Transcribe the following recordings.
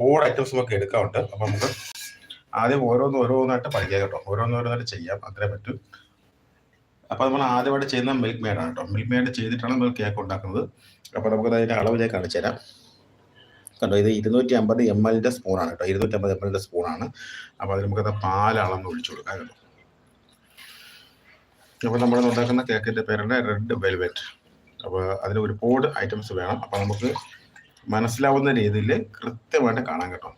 ഒരുപാട് ഐറ്റംസ് ഒക്കെ എടുക്കാറുണ്ട് അപ്പം നമുക്ക് ആദ്യം ഓരോന്ന് ഓരോന്നായിട്ട് പഠിക്കാം കേട്ടോ. ഓരോന്ന് ഓരോന്നായിട്ട് ചെയ്യാം. അത്രേ പറ്റൂ. അപ്പോൾ നമ്മൾ ആദ്യമായിട്ട് ചെയ്യുന്ന മിൽക്ക് മെയ്ഡാണ് കേട്ടോ. മിൽക്ക് മെയ്ഡ് ചെയ്തിട്ടാണ് നമ്മൾ കേക്ക് ഉണ്ടാക്കുന്നത്. അപ്പോൾ നമുക്ക് അതിന്റെ അളവ് ഞാൻ കാണിച്ചു തരാം. കണ്ടോ ഇത് ഇരുന്നൂറ്റി അമ്പത് എം എല്ലിന്റെ സ്പൂണാണ് കേട്ടോ. ഇരുന്നൂറ്റി അമ്പത് എം എല്ലിന്റെ സ്പൂണാണ് അപ്പോൾ അതിൽ നമുക്കത് പാൽ അളന്ന് ഒഴിച്ചു കൊടുക്കാം കേട്ടോ. അപ്പോൾ നമ്മൾ ഉണ്ടാക്കുന്ന കേക്കിന്റെ പേരാണ് റെഡ് വെൽവെറ്റ് അപ്പോൾ അതിന് ഒരുപാട് ഐറ്റംസ് വേണം. അപ്പോൾ നമുക്ക് മനസ്സിലാവുന്ന രീതിയിൽ കൃത്യമായിട്ട് കാണാൻ കിട്ടും.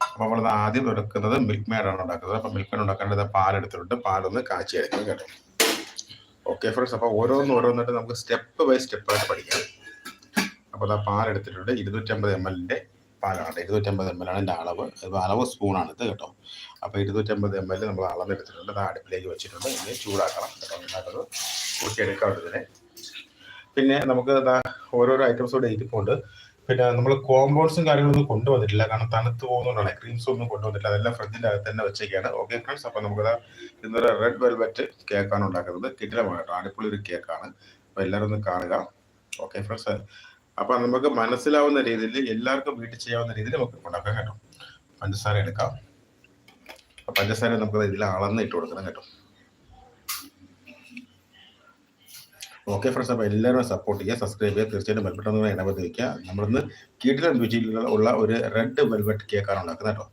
അപ്പോൾ നമ്മൾ ആദ്യം എടുക്കുന്നത് മിൽക്ക് മെയ്ഡാണ് ഉണ്ടാക്കുന്നത്. അപ്പോൾ മിൽക്ക് മെയ്ഡ് ഉണ്ടാക്കേണ്ടത് പാലെടുത്തിട്ടുണ്ട്. പാലൊന്ന് കാച്ചി എടുക്കണം കേട്ടോ. ഓക്കെ ഫ്രണ്ട്സ് അപ്പോൾ ഓരോന്ന് ഓരോന്നിട്ട് നമുക്ക് സ്റ്റെപ്പ് ബൈ സ്റ്റെപ്പ് ആയിട്ട് പഠിക്കാം. അപ്പോൾ അത് പാലെടുത്തിട്ടുണ്ട്. ഇരുന്നൂറ്റമ്പത് എം എല്ലിന്റെ പാലാണ്. ഇരുന്നൂറ്റമ്പത് എം എൽ ആണ് എന്റെ അളവ്. അളവ് സ്പൂണാണിത് കേട്ടോ. അപ്പോൾ ഇരുന്നൂറ്റമ്പത് എം എൽ നമ്മൾ അളന്നെടുത്തിട്ടുണ്ട്. അത് അടുപ്പിലേക്ക് വെച്ചിട്ടുണ്ട്. ഇനി ചൂടാക്കണം. കേട്ടോ നന്നായിട്ടത് കൂട്ടിയെടുക്കാം ഇതിനെ. പിന്നെ നമുക്ക് ഓരോരോ ഐറ്റംസ് കൂടെ ഇരിപ്പുണ്ട്. പിന്നെ നമ്മൾ കോമ്പൗണ്ട്സും കാര്യങ്ങളൊന്നും കൊണ്ടുവന്നിട്ടില്ല. കാരണം തണുത്ത് പോകുന്നതുകൊണ്ടാണ്. ക്രീംസ് ഒന്നും കൊണ്ടുവന്നിട്ടില്ല. അതെല്ലാം ഫ്രിഡ്ജിന്റെ അകത്ത് തന്നെ വെച്ചേക്കാണ്. ഓക്കെ ഫ്രണ്ട്സ് അപ്പോൾ നമുക്ക് ഇന്നൊരു റെഡ് വെൽവെറ്റ് കേക്കാണ് ഉണ്ടാക്കുന്നത്. കിട്ടിലമാണ് കേട്ടോ. അടിപൊളി ഒരു കേക്കാണ് അപ്പോൾ എല്ലാവരും ഒന്ന് കാണുക. ഓക്കെ ഫ്രണ്ട്സ് അപ്പോൾ നമുക്ക് മനസ്സിലാവുന്ന രീതിയിൽ എല്ലാവർക്കും വീട്ടിൽ ചെയ്യാവുന്ന രീതിയിൽ നമുക്ക് ഉണ്ടാക്കാം കേട്ടോ. പഞ്ചസാര എടുക്കാം. പഞ്ചസാര നമുക്ക് ഇതിൽ അളന്ന് ഇട്ട് കൊടുക്കണം കേട്ടോ. ഓക്കെ ഫ്രണ്ട്സ് അപ്പോൾ എല്ലാവരും സപ്പോർട്ട് ചെയ്യുക സബ്സ്ക്രൈബ് ചെയ്യുക. തീർച്ചയായിട്ടും ബെൽബട്ടൺ എന്ന് ഇടപെട്ട് വയ്ക്കുക നമ്മളിന്ന് കീട്ടിലും രുചിയിലുള്ള ഉള്ള ഒരു റെഡ് വെൽവെറ്റ് കേക്കാണ് ഉണ്ടാക്കുന്നത് കേട്ടോ.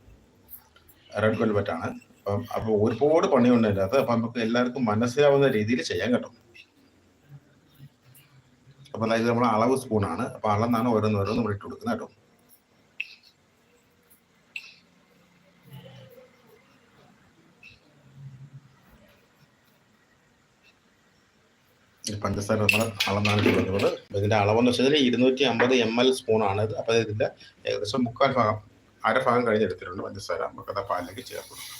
റെഡ് വെൽവെറ്റ് ആണ്. അപ്പം അപ്പോൾ ഒരുപാട് പണിയുണ്ട് അതിന്റെ അകത്ത്. അപ്പം നമുക്ക് എല്ലാവർക്കും മനസ്സിലാവുന്ന രീതിയിൽ ചെയ്യാൻ കേട്ടോ. അപ്പോൾ അതായത് നമ്മൾ അളവ് സ്പൂണാണ് അപ്പോൾ അളന്നാണ് ഓരോന്നോരോന്നും ഓരോന്ന് നമ്മൾ ഇട്ട് കൊടുക്കുന്നത് കേട്ടോ. പഞ്ചസാര നമ്മൾ അളന്നാണ് ചെയ്യുന്നത് ഇതിന്റെ അളവെന്ന് വെച്ചാൽ ഇരുന്നൂറ്റി അമ്പത് എം എൽ സ്പൂണാണ് ഇത്. അപ്പോൾ ഇതിന്റെ ഏകദേശം മുക്കാൽ ഭാഗം അര ഭാഗം കഴിഞ്ഞെടുത്തിട്ടുണ്ട് പഞ്ചസാര. നമുക്കത് പാലിലേക്ക് കൊടുക്കാം.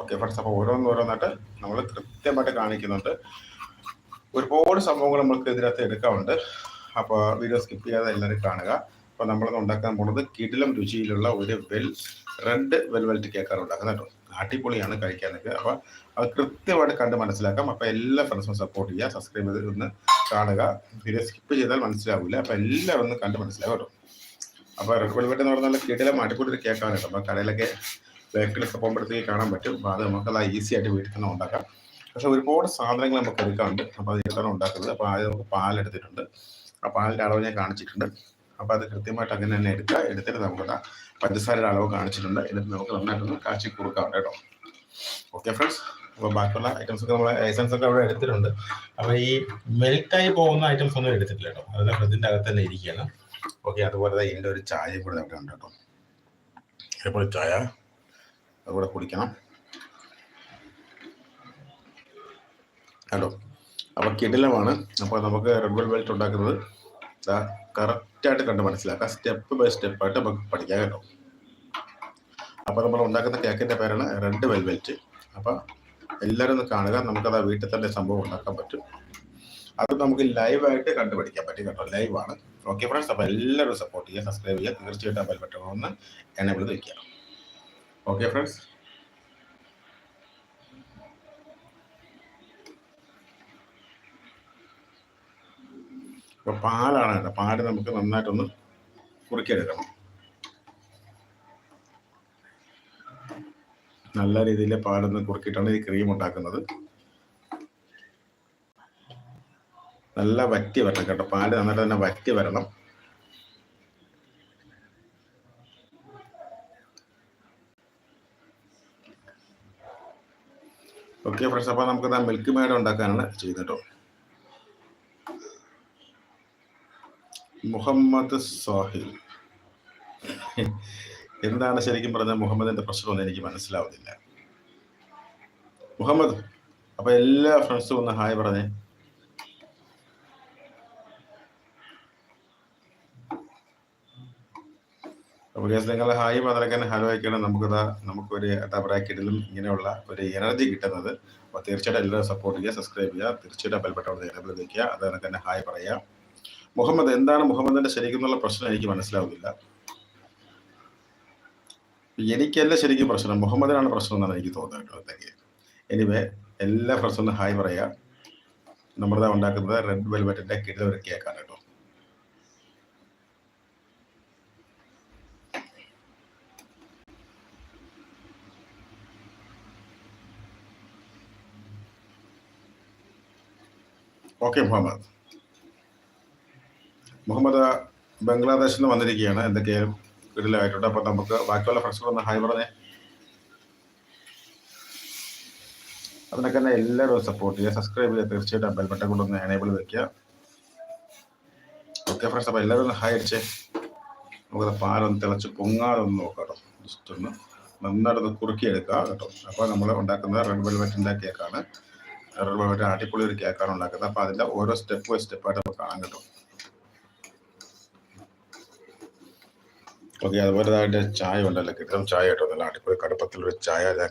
ഓക്കെ ഫ്രണ്ട്സ് അപ്പോൾ ഓരോന്ന് ഓരോന്നായിട്ട് നമ്മൾ കൃത്യമായിട്ട് കാണിക്കുന്നുണ്ട്. ഒരുപാട് സംഭവങ്ങൾ നമ്മൾക്ക് ഇതിനകത്ത് എടുക്കാറുണ്ട് അപ്പോൾ വീഡിയോ സ്കിപ്പ് ചെയ്യാതെ എല്ലാവരും കാണുക. അപ്പോൾ നമ്മൾ ഉണ്ടാക്കാൻ പോകുന്നത് കിടിലം രുചിയിലുള്ള ഒരു വെൽ റെഡ് വെൽവെൽറ്റ് കേക്കാണ് ഉണ്ടാക്കുന്നത് കേട്ടോ. അടിപൊളിയാണ് കഴിക്കാനൊക്കെ. അപ്പോൾ അത് കൃത്യമായിട്ട് കണ്ട് മനസ്സിലാക്കാം. അപ്പോൾ എല്ലാ ഫ്രണ്ട്സും സപ്പോർട്ട് ചെയ്യുക സബ്സ്ക്രൈബ് ചെയ്ത് ഒന്ന് കാണുക. വീഡിയോ സ്കിപ്പ് ചെയ്താൽ മനസ്സിലാവില്ല അപ്പോൾ എല്ലാവരും ഒന്ന് കണ്ട് മനസ്സിലാവും കേട്ടോ. അപ്പോൾ റെഡ് വെൽവെറ്റ് എന്ന് പറഞ്ഞാൽ കിടിലം അടിപൊളി ഒരു കേക്കാണ് കടയിലൊക്കെ ബേക്കറിലൊക്കെ പോകുമ്പോഴത്തേക്ക് കാണാൻ പറ്റും. അപ്പോൾ അത് നമുക്ക് അത് ഈസി ആയിട്ട് വീട്ടിൽ തന്നെ ഉണ്ടാക്കാം. പക്ഷെ ഒരുപാട് സാധനങ്ങൾ നമുക്ക് എടുക്കാറുണ്ട് അപ്പോൾ അത് എടുത്താണ് ഉണ്ടാക്കുന്നത്. അപ്പോൾ ആദ്യം നമുക്ക് പാലെടുത്തിട്ടുണ്ട് ആ പാലിന്റെ അളവ് ഞാൻ കാണിച്ചിട്ടുണ്ട്. അപ്പോൾ അത് കൃത്യമായിട്ട് അങ്ങനെ തന്നെ എടുക്കുക. എടുത്തിട്ട് നമുക്ക് പഞ്ചസാരയുടെ അളവ് കാണിച്ചിട്ടുണ്ട്. എന്നിട്ട് നമുക്ക് നന്നായിട്ടൊന്ന് കാച്ചി കൊടുക്കാം കേട്ടോ. ഓക്കെ ഫ്രണ്ട്സ് അപ്പോൾ ബാക്കിയുള്ള ഐറ്റംസ് ഒക്കെ നമ്മൾ ഐസൻസ് ഒക്കെ അവിടെ എടുത്തിട്ടുണ്ട്. അപ്പോൾ ഈ മെൽറ്റായി പോകുന്ന ഐറ്റംസ് ഒന്നും എടുത്തിട്ടില്ല കേട്ടോ. അതെല്ലാം ഫ്രിഡ്ജിന്റെ അകത്ത് തന്നെ ഇരിക്കുകയാണ്. ഓക്കെ അതുപോലെ ഇതിന്റെ ഒരു ചായയും കൂടെ അവിടെ ഉണ്ട് കേട്ടോ. അതേപോലെ ചായ. അതുകൂടെ കുടിക്കണം. ഹലോ അപ്പോൾ കിടിലമാണ്. അപ്പോൾ നമുക്ക് റെഡ് വെൽ വെൽറ്റ് ഉണ്ടാക്കുന്നത്. കറക്റ്റായിട്ട് കണ്ട് മനസ്സിലാക്കാം. സ്റ്റെപ്പ് ബൈ സ്റ്റെപ്പ് ആയിട്ട് നമുക്ക് പഠിക്കാൻ കേട്ടോ അപ്പോൾ നമ്മൾ ഉണ്ടാക്കുന്ന കേക്കിന്റെ പേരാണ് റെഡ് വെൽവെറ്റ് അപ്പോൾ എല്ലാവരും ഒന്ന് കാണുക. നമുക്കത് ആ വീട്ടിൽ തന്നെ സംഭവം ഉണ്ടാക്കാൻ പറ്റും. അത് നമുക്ക് ലൈവായിട്ട് കണ്ടുപിടിക്കാൻ പറ്റും കേട്ടോ. ലൈവാണ് ഓക്കെ ഫ്രണ്ട്സ് അപ്പോൾ എല്ലാവരും സപ്പോർട്ട് ചെയ്യുക സബ്സ്ക്രൈബ് ചെയ്യുക. തീർച്ചയായിട്ടും ബെൽ ബട്ടൺ ഒന്ന് വയ്ക്കുക ഓക്കെ ഫ്രണ്ട്സ് അപ്പോൾ പാലാണ് കേട്ടോ. പാൽ നമുക്ക് നന്നായിട്ടൊന്ന് കുറുക്കിയെടുക്കണം. നല്ല രീതിയിൽ പാലൊന്ന് കുറുക്കിയിട്ടാണ് ഈ ക്രീം ഉണ്ടാക്കുന്നത്. നല്ല വറ്റി വരണം കേട്ടോ. പാൽ നന്നായിട്ട് തന്നെ വറ്റി വരണം. ഓക്കെ ഫ്രണ്ട്സ് അപ്പോൾ നമുക്ക് മിൽക്ക് മേഡം ഉണ്ടാക്കാനാണ് ചെയ്യുന്നത് കേട്ടോ. മുഹമ്മദ് സാഹിൽ. എന്താണ് ശരിക്കും പറഞ്ഞ മുഹമ്മദിന്റെ പ്രശ്നമൊന്നും എനിക്ക് മനസ്സിലാവുന്നില്ല. മുഹമ്മദ് അപ്പൊ എല്ലാ ഫ്രണ്ട്സും ഒന്ന് ഹായ് പറഞ്ഞേ. അപ്പോൾ കേസ് നിങ്ങൾ ഹായ് പറഞ്ഞാൽ ഹലോ ആയിക്കണം നമുക്കിതാ നമുക്കൊരു ബ്രാക്കറ്റിലും ഇങ്ങനെയുള്ള ഒരു എനർജി കിട്ടുന്നത്. അപ്പോൾ തീർച്ചയായിട്ടും എല്ലാവരും സപ്പോർട്ട് ചെയ്യുക സബ്സ്ക്രൈബ് ചെയ്യുക തീർച്ചയായിട്ടും ബെൽബട്ടോട് എനേബിൾ നിൽക്കുക അത് കണക്ക് തന്നെ ഹായ് പറയുക. മുഹമ്മദ് എന്താണ് മുഹമ്മദിന്റെ ശരിക്കുമുള്ള പ്രശ്നം എനിക്ക് മനസ്സിലാവുന്നില്ല. എനിക്കല്ല ശരിക്കും പ്രശ്നം? മുഹമ്മദിനാണ് പ്രശ്നം എന്നാണ് എനിക്ക് തോന്നുന്നത് കേട്ടോ എനിവേ എല്ലാ ഫ്രണ്ട്സും ഹായ് പറയാ. നമ്മളിതാ ഉണ്ടാക്കുന്നത് റെഡ് വെൽവെറ്റിന്റെ കിടുന്ന ഒരു കേട്ടോ. ഓക്കെ മുഹമ്മദ്. മുഹമ്മദ് ബംഗ്ലാദേശിൽ നിന്ന് വന്നിരിക്കുകയാണ്. എന്തൊക്കെയാലും വീട്ടിലായിട്ടുണ്ട് അപ്പൊ നമുക്ക് ബാക്കിയുള്ള ഫ്രണ്ട്സുകളൊന്ന് ഹായ് പറഞ്ഞേ. അതിനൊക്കെ തന്നെ എല്ലാവരും സപ്പോർട്ട് ചെയ്യുക. സബ്സ്ക്രൈബ് ചെയ്യുക. തീർച്ചയായിട്ടും ബെൽ ബട്ടൺ കൊണ്ടൊന്ന് എനേബിൾ വെക്കുക. ഓക്കെ ഫ്രണ്ട്സ് അപ്പോൾ എല്ലാവരും ഒന്ന് ഹായ് അടിച്ചേ. നമുക്കത് പാലൊന്ന് തിളച്ച് പൊങ്ങാതൊന്ന് നോക്കാം ജസ്റ്റ് ഒന്ന് നന്നായിട്ടൊന്ന് കുറുക്കിയെടുക്കുക കേട്ടോ. അപ്പോൾ നമ്മൾ ഉണ്ടാക്കുന്നത് റെഡ് വെൽവെറ്റിന്റെ കേക്കാണ് റെഡ് വെൽവെറ്റ് അടിപൊളി ഒരു കേക്കാണ് ഉണ്ടാക്കുന്നത്. അപ്പോൾ അതിന്റെ ഓരോ സ്റ്റെപ്പ് ബൈ സ്റ്റെപ്പായിട്ട് നമുക്ക് കാണാൻ കേട്ടോ. ഓക്കെ അതുപോലെ അതിന്റെ ചായ ഉണ്ടല്ലോ. കിട്ടും ചായ കേട്ടോ. നല്ല അടിപൊളി കടുപ്പത്തിലൊരു ചായ ഞാൻ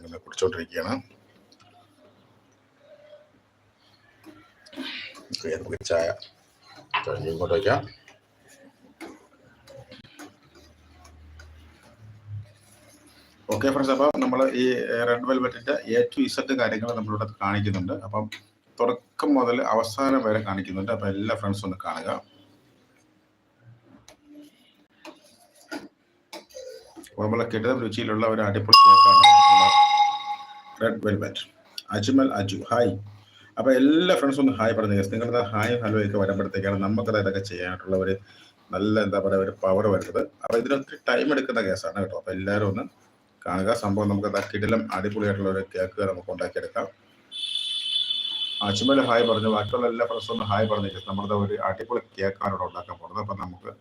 ഓക്കെ നമുക്ക് ചായ ചായ ഇങ്ങോട്ട് വയ്ക്കാം. ഓക്കെ ഫ്രണ്ട്സ് അപ്പോൾ നമ്മൾ ഈ റെഡ് വെൽവെറ്റിന്റെ എ ടു ഇസഡ് കാര്യങ്ങൾ നമ്മളിവിടെ കാണിക്കുന്നുണ്ട്. അപ്പം തുടക്കം മുതൽ അവസാനം വരെ കാണിക്കുന്നുണ്ട്. അപ്പം എല്ലാ ഫ്രണ്ട്സും ഒന്ന് കാണുക. നമ്മളെ കിട്ടുന്ന രുചിയിലുള്ള ഒരു അടിപൊളി കേക്കാണ് red velvet Ajmal Aju hi അപ്പോൾ എല്ലാ ഫ്രണ്ട്സും ഒന്ന് ഹായ് പറഞ്ഞു നിങ്ങളുടെ ഹായ് ഹലോ ഒക്കെ വരുമ്പോഴത്തേക്കാണ് നമുക്കത് ഇതൊക്കെ ചെയ്യാനായിട്ടുള്ള ഒരു നല്ല എന്താ പറയുക ഒരു പവർ വരുന്നത്. അപ്പോൾ ഇതിനൊത്തിരി ടൈം എടുക്കുന്ന കേസാണ് കേട്ടോ. അപ്പോൾ എല്ലാവരും ഒന്ന് കാണുക. സംഭവം നമുക്ക് കിടിലം അടിപൊളിയായിട്ടുള്ള ഒരു കേക്ക് നമുക്ക് ഉണ്ടാക്കിയെടുക്കാം. അജ്മൽ ഹായ് പറഞ്ഞു. ബാക്കിയുള്ള എല്ലാ ഫ്രണ്ട്സും ഹായ് പറഞ്ഞിട്ട് നമ്മുടെ ഒരു അടിപൊളി കേക്കാണ് ഇവിടെ ഉണ്ടാക്കാൻ പോകുന്നത്. അപ്പം നമുക്ക്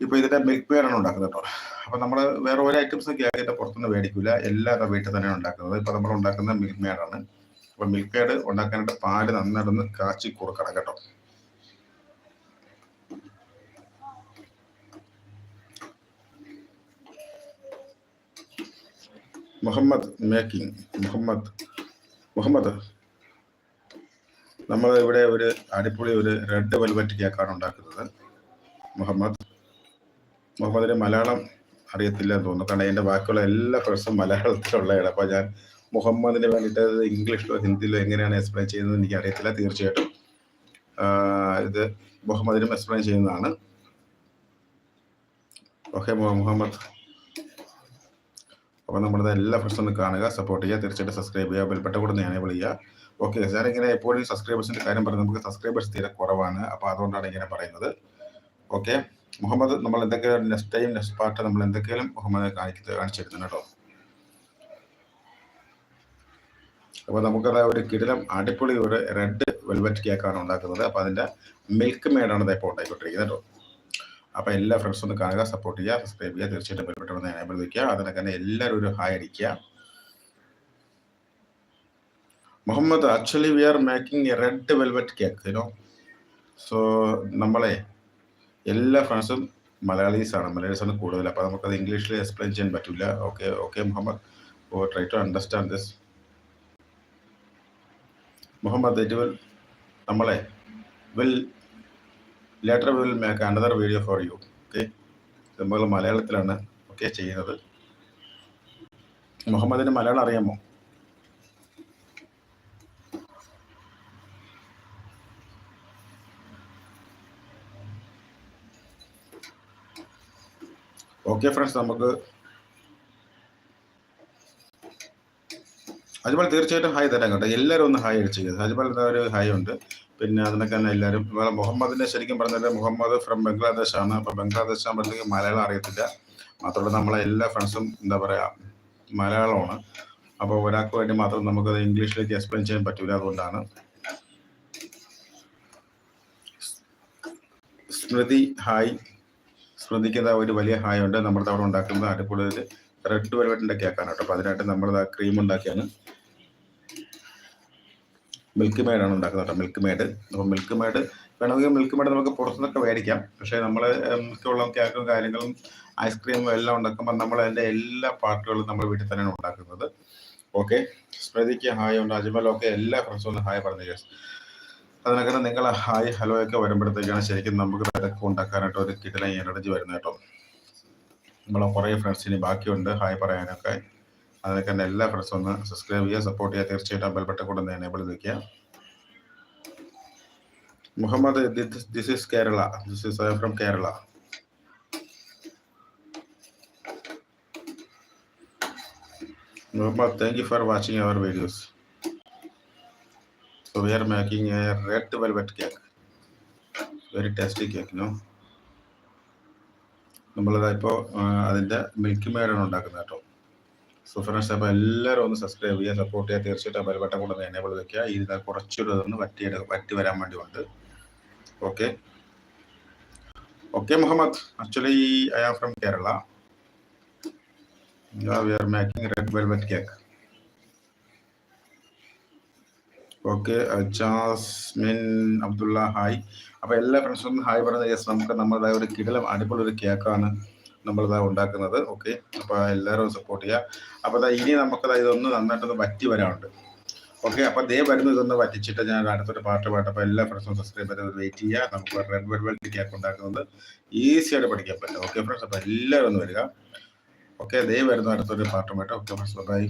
ഇപ്പൊ ഇതിന്റെ മിൽക്ക് പെയറാണ് ഉണ്ടാക്കുന്നത് കേട്ടോ. അപ്പൊ നമ്മൾ വേറെ ഒരു ഐറ്റംസ് കേക്കിന്റെ പുറത്തുനിന്ന് മേടിക്കില്ല എല്ലാം വീട്ടിൽ തന്നെയാണ് ഉണ്ടാക്കുന്നത്. ഇപ്പൊ നമ്മൾ ഉണ്ടാക്കുന്ന മിൽക്ക് മേഡാണ് അപ്പൊ മിൽക്ക് പേഡ് ഉണ്ടാക്കാനായിട്ട് പാൽ നന്നായിട്ടൊന്ന് കാച്ചി കൊടുക്കണം കേട്ടോ. മുഹമ്മദ് മേക്കിംഗ് മുഹമ്മദ്. മുഹമ്മദ്. നമ്മൾ ഇവിടെ ഒരു അടിപൊളി ഒരു റെഡ് വെൽവെറ്റ് കേക്കാണ് ഉണ്ടാക്കുന്നത്. മുഹമ്മദ്. മുഹമ്മദിന് മലയാളം അറിയത്തില്ല എന്ന് തോന്നുന്നു. കാരണം എന്റെ ബാക്കിയുള്ള എല്ലാ പ്രശ്നവും മലയാളത്തിലുള്ളതാണ് അപ്പോൾ ഞാൻ മുഹമ്മദിന് വേണ്ടിയിട്ട് ഇംഗ്ലീഷിലോ ഹിന്ദിയിലോ എങ്ങനെയാണ് എക്സ്പ്ലെയിൻ ചെയ്യുന്നത് എനിക്ക് അറിയത്തില്ല തീർച്ചയായിട്ടും. ഇത് മുഹമ്മദിനും എക്സ്പ്ലെയിൻ ചെയ്യുന്നതാണ്. ഓക്കെ മുഹമ്മദ്. അപ്പോൾ നമ്മുടെ എല്ലാ പ്രശ്നവും കാണുക സപ്പോർട്ട് ചെയ്യുക. തീർച്ചയായിട്ടും സബ്സ്ക്രൈബ് ചെയ്യുക. ബെൽപ്പെട്ട കൂടെ ഞാനേ ചെയ്യുക. ഓക്കെ ഞാനിങ്ങനെ എപ്പോഴും സബ്സ്ക്രൈബേഴ്സിന്റെ കാര്യം പറഞ്ഞാൽ നമുക്ക് സബ്സ്ക്രൈബേഴ്സ് തീരെ കുറവാണ്. അപ്പോൾ അതുകൊണ്ടാണ് ഇങ്ങനെ പറയുന്നത്. ഓക്കെ. മുഹമ്മദ് നമ്മൾ എന്തെങ്കിലും നെക്സ്റ്റ് ടൈം നെക്സ്റ്റ് പാർട്ട് നമ്മൾ എന്തെങ്കിലും മുഹമ്മദ് കാണിക്കുന്നത് കാണിച്ചിരുന്നു കേട്ടോ. അപ്പോൾ നമുക്കത് ഒരു കിടിലം അടിപൊളി ഒരു റെഡ് വെൽവെറ്റ് കേക്കാണ് ഉണ്ടാക്കുന്നത്. അപ്പോൾ അതിന്റെ മിൽക്ക് മേഡാണ് ഇപ്പോൾ ഉണ്ടായിക്കൊണ്ടിരിക്കുന്നത് കേട്ടോ. അപ്പോൾ എല്ലാ ഫ്രണ്ട്സും ഒന്ന് കാണുക സപ്പോർട്ട് ചെയ്യുക സബ്സ്ക്രൈബ് ചെയ്യുക. തീർച്ചയായിട്ടും ബെൽബട്ടൺ ഒന്ന് എനേബിൾ വയ്ക്കുക അതിനൊക്കെ തന്നെ എല്ലാവരും ഒരു ഹായ് അടിക്കുക. Muhammad actually we are making a red velvet cake you know so നമ്മളെ എല്ലാ ഫ്രണ്ട്സും മലയാളീസ് ആണ് മലയാളീസ് ആണ് കൂടുതൽ. അപ്പോൾ നമുക്കത് ഇംഗ്ലീഷിൽ എക്സ്പ്ലെയിൻ ചെയ്യാൻ പറ്റില്ല okay okay Muhammad. Oh try to understand this Muhammad it will നമ്മളെ will later will make another video for you okay നമ്മൾ മലയാളത്തിലാണ് ഓക്കെ ചെയ്യുന്നത്. മുഹമ്മദിന് മലയാളം അറിയാമോ? ഓക്കെ ഫ്രണ്ട്സ് നമുക്ക് അജ്മൽ തീർച്ചയായിട്ടും ഹായ് തരാം കേട്ടോ. എല്ലാവരും ഒന്ന് ഹായ് അടിച്ചു അജ്മൽ ഒരു ഹായ് ഉണ്ട്. പിന്നെ അതിനൊക്കെ തന്നെ എല്ലാവരും മുഹമ്മദിനെ ശരിക്കും പറഞ്ഞാൽ മുഹമ്മദ് ഫ്രം ബംഗ്ലാദേശ് ആണ്. അപ്പോൾ ബംഗ്ലാദേശ് ആകുമ്പോഴത്തേക്ക് മലയാളം അറിയത്തില്ല. മാത്രമല്ല നമ്മളെ എല്ലാ ഫ്രണ്ട്സും എന്താ പറയുക മലയാളമാണ്. അപ്പോൾ ഒരാൾക്ക് വേണ്ടി മാത്രം നമുക്കത് ഇംഗ്ലീഷിലേക്ക് എക്സ്പ്ലെയിൻ ചെയ്യാൻ പറ്റില്ല അതുകൊണ്ടാണ്. സ്മൃതി ഹായ് സ്മൃതിക്ക് ഒരു വലിയ ഹായ് ഉണ്ട്. നമ്മുടെ അവിടെ ഉണ്ടാക്കുന്നത് അടിപൊളി റെഡ് വെൽവെറ്റിന്റെ കേക്കാണ് കേട്ടോ. അപ്പോൾ അതിനായിട്ട് നമ്മൾ ക്രീം ഉണ്ടാക്കിയാണ്. മിൽക്ക് മേഡാണ് ഉണ്ടാക്കുന്നത് കേട്ടോ. മിൽക്ക് മേഡ് അപ്പോൾ മിൽക്ക് മേഡ് വേണമെങ്കിൽ മിൽക്ക് മേഡ് നമുക്ക് പുറത്തുനിന്നൊക്കെ മേടിക്കാം. പക്ഷേ നമ്മൾ മിക്കുള്ള കേക്കും കാര്യങ്ങളും ഐസ്ക്രീമും എല്ലാം ഉണ്ടാക്കുമ്പോൾ നമ്മൾ അതിന്റെ എല്ലാ പാർട്ടുകളും നമ്മൾ വീട്ടിൽ തന്നെയാണ് ഉണ്ടാക്കുന്നത്. ഓക്കെ സ്മൃതിക്ക് ഹായ് ഉണ്ട്. അജ്മൽ. ഓക്കെ എല്ലാ ഫ്രണ്ട്സും ഹായ് പറഞ്ഞു അതിനൊക്കെ നിങ്ങൾ ഹായ് ഹലോ ഒക്കെ വരുമ്പോഴത്തേക്കാണ് ശരിക്കും നമുക്ക് തിരക്ക് ഉണ്ടാക്കാനായിട്ട് ഒരു കിടല എനർജി വരുന്നത് കേട്ടോ. നമ്മളെ കുറേ ഫ്രണ്ട്സിന് ബാക്കിയുണ്ട്. ഹായ് പറയാനൊക്കെ. അതിനൊക്കെ തന്നെ എല്ലാ ഫ്രണ്ട്സും ഒന്ന് സബ്സ്ക്രൈബ് ചെയ്യുക സപ്പോർട്ട് ചെയ്യുക. തീർച്ചയായിട്ടും ബെൽബട്ടൺ കൂടെ ഒന്ന് എനേബിൾ നിൽക്കുക Muhammad this is Kerala this is from Kerala Muhammad thank you for watching our videos so we are making a red velvet cake. Very tasty cake, no? നമ്മളിതാ ഇപ്പോൾ അതിന്റെ milk മേഡാണ് ഉണ്ടാക്കുന്നത് കേട്ടോ. സോ ഫ്രണ്ട്സ് അപ്പോൾ എല്ലാവരും ഒന്ന് സബ്സ്ക്രൈബ് ചെയ്യുക സപ്പോർട്ട് ചെയ്യുക. തീർച്ചയായിട്ടും ബെൽ ബട്ടൺ കൂടെ എനേബിൾ വെക്കുക. ഇത് കുറച്ചൊരു ഇതൊന്ന് വറ്റി വറ്റി വരാൻ വേണ്ടി ഉണ്ട് okay okay Muhammad actually I am from Kerala we are making red velvet cake okay Jasmine Abdullah hi അപ്പോൾ എല്ലാ ഫ്രണ്ട്സും ഹായ് പറയുന്നത് യെസ് നമുക്ക് നമ്മളുടെ ഒരു കിടലം അടിപൊളി ഒരു കേക്കാണ് നമ്മളിതാ ഉണ്ടാക്കുന്നത്. ഓക്കെ അപ്പോൾ എല്ലാവരും സപ്പോർട്ട് ചെയ്യുക അപ്പോൾ അതാ ഇനി നമുക്കത് ഇതൊന്ന് നന്നായിട്ടൊന്ന് വറ്റി വരാനുണ്ട്. ഓക്കെ അപ്പോൾ ദേ വരുന്ന ഇതൊന്ന് വറ്റിച്ചിട്ട് ഞാൻ അടുത്തൊരു പാട്ട് പാട്ട് അപ്പോൾ എല്ലാ ഫ്രണ്ട്സും സബ്സ്ക്രൈബ് ചെയ്ത് വെയിറ്റ് ചെയ്യുക നമുക്ക് റെഡ് വെൽവെറ്റ് കേക്ക് ഉണ്ടാക്കുന്നത് ഈസിയായിട്ട് പഠിക്കാൻ പറ്റും. ഓക്കെ ഫ്രണ്ട്സ് അപ്പോൾ എല്ലാവരും ഒന്ന് വരിക. ഓക്കെ ദേ വരുന്ന അടുത്തൊരു പാട്ടുമായിട്ട് ഓക്കെ ഫ്രണ്ട്സ് ബൈ